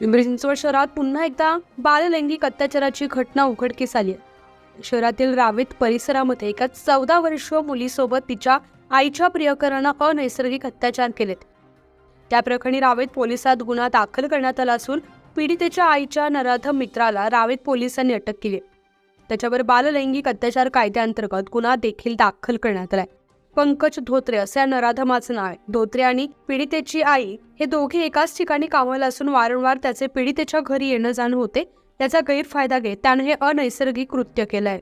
पिंपरी चिंचवड शहरात पुन्हा एकदा बाललैंगिक अत्याचाराची घटना उघडकीस आली आहे. शहरातील रावेत परिसरामध्ये एका चौदा वर्षीय मुलीसोबत तिच्या आईच्या प्रियकरानं अनैसर्गिक अत्याचार केलेत. त्या प्रकरणी रावेत पोलिसात गुन्हा दाखल करण्यात आला असून पीडितेच्या आईच्या नराधम मित्राला रावेत पोलिसांनी अटक केली त्याच्यावर बाललैंगिक अत्याचार कायद्याअंतर्गत गुन्हा देखील दाखल करण्यात आला आहे. पंकज धोत्रे असे या नराधमाचं नाव आहे. धोत्रे आणि पीडितेची आई हे दोघे एकाच ठिकाणी कामाला असून वारंवार त्याचे पीडितेच्या घरी येणं जाणं होते. त्याचा गैरफायदा घेत त्यानं हे अनैसर्गिक कृत्य आहे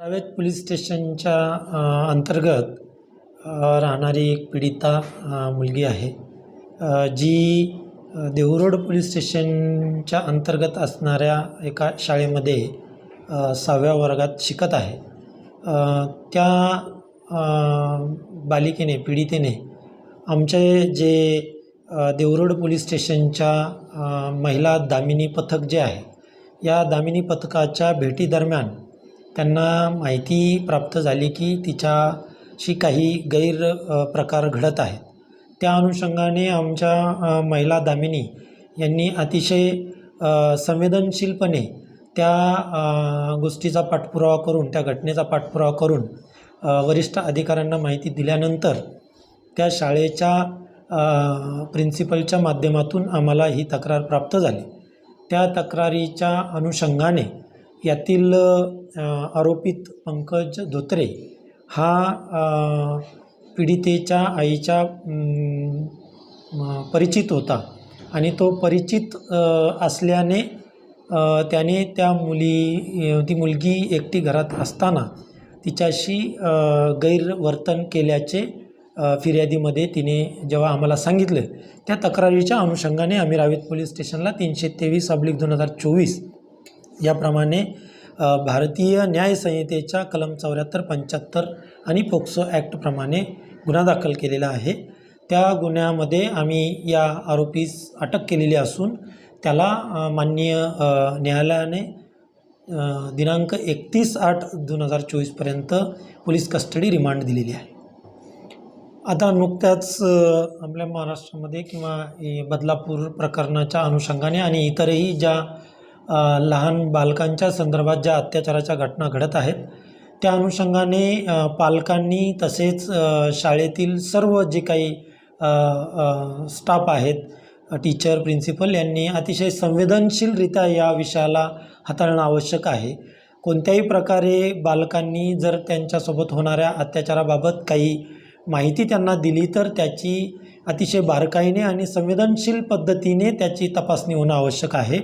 रावेत पोलीस स्टेशनच्या अंतर्गत राहणारी एक पीडिता मुलगी आहे. जी अ, देहूरोड पोलीस स्टेशनच्या अंतर्गत असणाऱ्या एका शाळेमध्ये सहाव्या वर्गात शिकत आहे. त्या बालिकेने पीडितेने आमचे जे देवरोड पोलीस स्टेशनच्या महिला दामिनी पथक जे आहे या दामिनी पथकाच्या भेटीदरम्यान त्यांना माहिती प्राप्त झाली की तिच्याशी काही गैर प्रकार घडत आहेत. त्या अनुषंगाने आमच्या महिला दामिनी यांनी अतिशय संवेदनशीलपणे त्या गोष्टीचा पाठपुरावा करून त्या घटनेचा पाठपुरावा करून वरिष्ठ अधिकाऱ्यांना माहिती दिल्यानंतर त्या शाळेच्या प्रिन्सिपलच्या माध्यमातून आम्हाला ही तक्रार प्राप्त झाली. त्या तक्रारीच्या अनुषंगाने यातील आरोपित पंकज धोत्रे हा पीडितेच्या आईच्या परिचित होता आणि तो परिचित असल्याने त्याने त्या मुली ती मुलगी एकटी घरात असताना तिच्याशी गैरवर्तन केल्याचे फिर्यादीमध्ये तिने जेव्हा आम्हाला सांगितलं त्या तक्रारीच्या अनुषंगाने आम्ही रावेत पोलीस स्टेशनला तीनशे तेवीस अब्लिक दोन हजार चोवीस याप्रमाणे भारतीय न्याय संहितेच्या कलम चौऱ्याहत्तर पंच्याहत्तर आणि पोक्सो ॲक्टप्रमाणे गुन्हा दाखल केलेला आहे. त्या गुन्ह्यामध्ये आम्ही या आरोपीस अटक केलेली असून त्याला माननीय न्यायालयाने दिनांक एकतीस आठ दोन हजार चोवीसपर्यंत पोलीस कस्टडी रिमांड दिलेली आहे. आता नुकत्याच आपल्या महाराष्ट्रामध्ये किंवा बदलापूर प्रकरणाच्या अनुषंगाने आणि इतरही ज्या लहान बालकांच्या संदर्भात ज्या अत्याचाराच्या घटना घडत आहेत त्या अनुषंगाने पालकांनी तसेच शाळेतील सर्व जे काही स्टाफ आहेत टीचर प्रिन्सिपल यांनी अतिशय संवेदनशीलरित्या या विषयाला हाताळणं आवश्यक आहे. कोणत्याही प्रकारे बालकांनी जर त्यांच्यासोबत होणाऱ्या अत्याचाराबाबत काही माहिती त्यांना दिली तर त्याची अतिशय बारकाईने आणि संवेदनशील पद्धतीने त्याची तपासणी होणं आवश्यक आहे.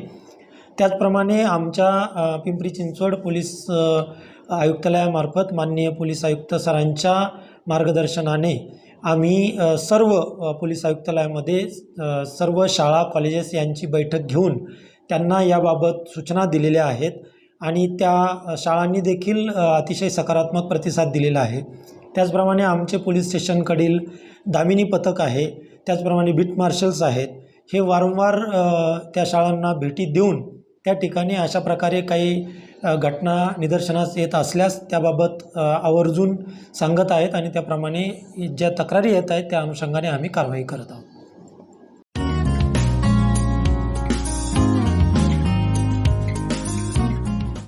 त्याचप्रमाणे आमच्या पिंपरी चिंचवड पोलीस आयुक्तालयामार्फत माननीय पोलीस आयुक्त सरांच्या मार्गदर्शनाने आम्ही सर्व पोलीस आयुक्तालयामध्ये सर्व शाळा कॉलेजेस यांची बैठक घेऊन त्यांना याबाबत सूचना दिलेल्या आहेत आणि त्या शाळांनी देखील अतिशय सकारात्मक प्रतिसाद दिलेला आहे. त्याचप्रमाणे आमचे पोलीस स्टेशनकडील दामिनी पथक आहे त्याचप्रमाणे बीट मार्शल्स आहेत हे वारंवार त्या शाळांना भेटी देऊन त्या ठिकाणी अशा प्रकारे काही घटना निदर्शनास येत असल्यास त्याबाबत आवर्जून सांगत आहेत आणि त्याप्रमाणे ज्या तक्रारी येत आहेत त्या अनुषंगाने आम्ही कारवाई करत आहोत.